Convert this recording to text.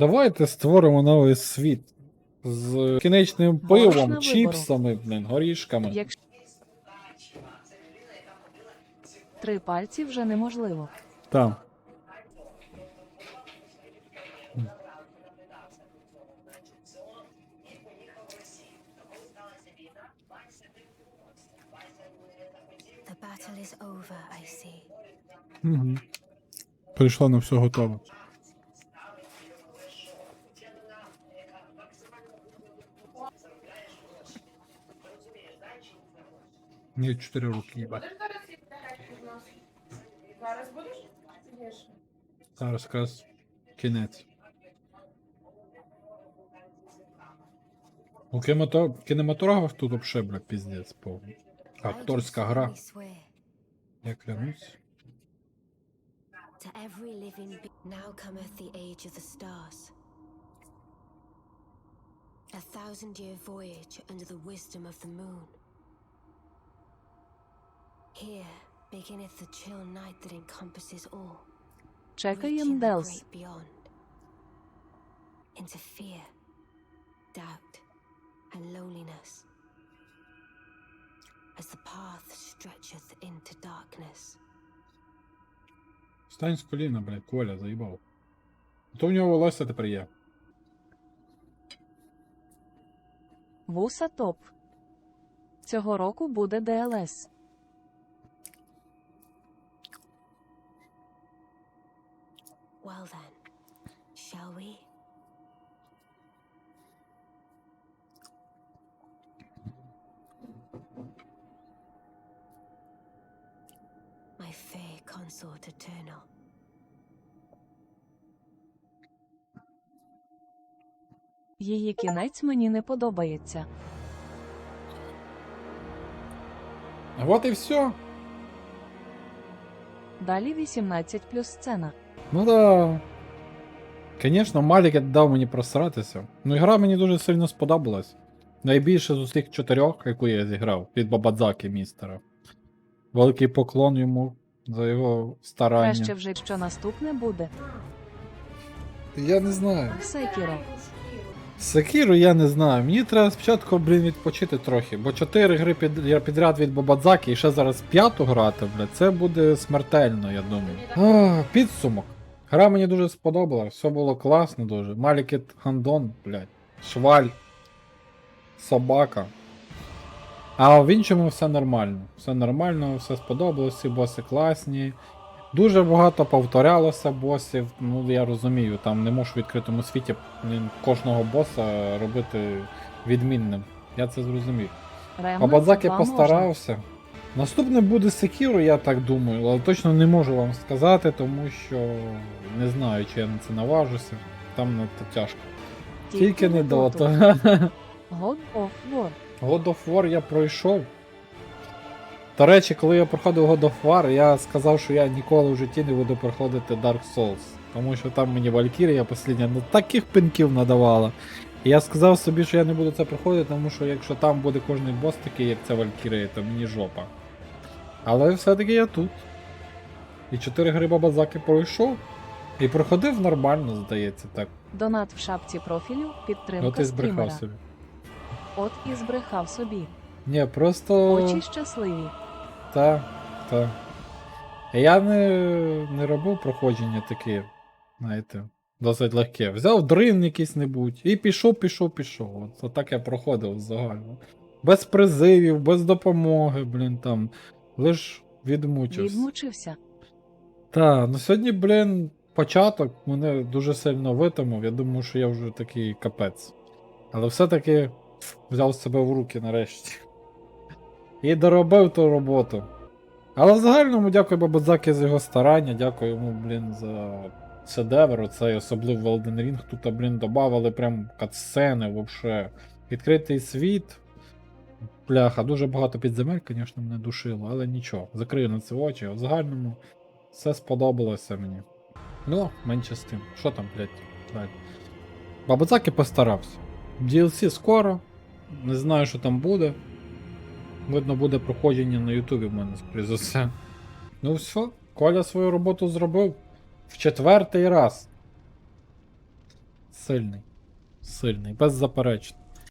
Давайте створимо новий світ з кінечним пивом, вибору? чіпсами, блін, горішками. Три пальці вже неможливо. See. Угу. Прийшла на все готове. Ні, чотири руки, їбать. Зараз будеш? Зараз якраз кінець. У кінемато- кінематограф тут вообще, бля, піздець повний. Акторська гра. Я клянусь. To every living be- now cometh the age of the stars. A thousand year voyage under the wisdom of the moon. Here beginneth the chill night that encompasses all. Делс. beyond. Into fear, doubt, and loneliness. As the path stretcheth into darkness. Стань з коліна, блядь, Коля, заїбав. То в нього волосся тепер є. Вуса топ. Цього року буде ДЛС. Well then, shall we? My fair consort eternal. Її кінець мені не подобається. А от і все. Далі 18 плюс сцена. Ну да. Звісно, Малік дав мені просратися. Ну, гра мені дуже сильно сподобалась. Найбільше з усіх чотирьох, яку я зіграв, від Бабадзаки містера. Великий поклон йому за його старання. Краще вже що наступне буде. Я не знаю. Секіро. Секіру я не знаю. Мені треба спочатку, блін, відпочити трохи, бо 4 гри під, я підряд від Бабадзаки і ще зараз п'яту грати, бля, це буде смертельно, я думаю. А, підсумок. Гра мені дуже сподобалась, все було класно дуже. Малікет Гандон, блядь, шваль, собака. А в іншому все нормально. Все нормально, все сподобалось, всі боси класні. Дуже багато повторялося босів. Ну я розумію, там не можеш в відкритому світі кожного боса робити відмінним. Я це зрозумів. Ремнант Абадзаки 2 можна. Наступне буде Sekiro, я так думаю, але точно не можу вам сказати, тому що не знаю, чи я на це наважуся. Там надто тяжко. Тільки не Доту. дота. God of War. God of War я пройшов. До речі, коли я проходив God of War, я сказав, що я ніколи в житті не буду проходити Dark Souls. Тому що там мені Валькірія послідня ну, таких пинків надавала. І я сказав собі, що я не буду це проходити, тому що якщо там буде кожний бос такий, як це Валькірія, то мені жопа. Але все-таки я тут. І 4 гри Бабазаки пройшов. І проходив нормально, здається, так. Донат в шапці профілю. От Підтримка і збрехав стрімера. собі. От і збрехав собі. Ні, просто. Очі щасливі. Так, так. Я не, не робив проходження таке, знаєте, досить легке. Взяв дрин якийсь-небудь і пішов, пішов, пішов. От, отак я проходив загально. Без призивів, без допомоги, блін, там. Лиш відмучився. Відмучився. Так, ну сьогодні, блін, початок мене дуже сильно витримав. Я думаю, що я вже такий капець. Але все-таки взяв себе в руки нарешті. І доробив ту роботу. Але в загальному дякую Бабадзаки за його старання, дякую йому, блін, за шедевр, оцей особливо в Elden Ring. Тут, блін, додавали прям катсцени, вообще. Відкритий світ. Бляха, дуже багато підземель, звісно, мене душило, але нічого. Закрию на це очі. В загальному все сподобалося мені. Ну, менше з тим. Що там, блядь, далі? Бабадзаки постарався. DLC скоро. Не знаю, що там буде. Видно, буде проходження на Ютубі в мене, скоріше за все. Ну все, Коля свою роботу зробив в четвертий раз. Сильний. Сильний, беззаперечно.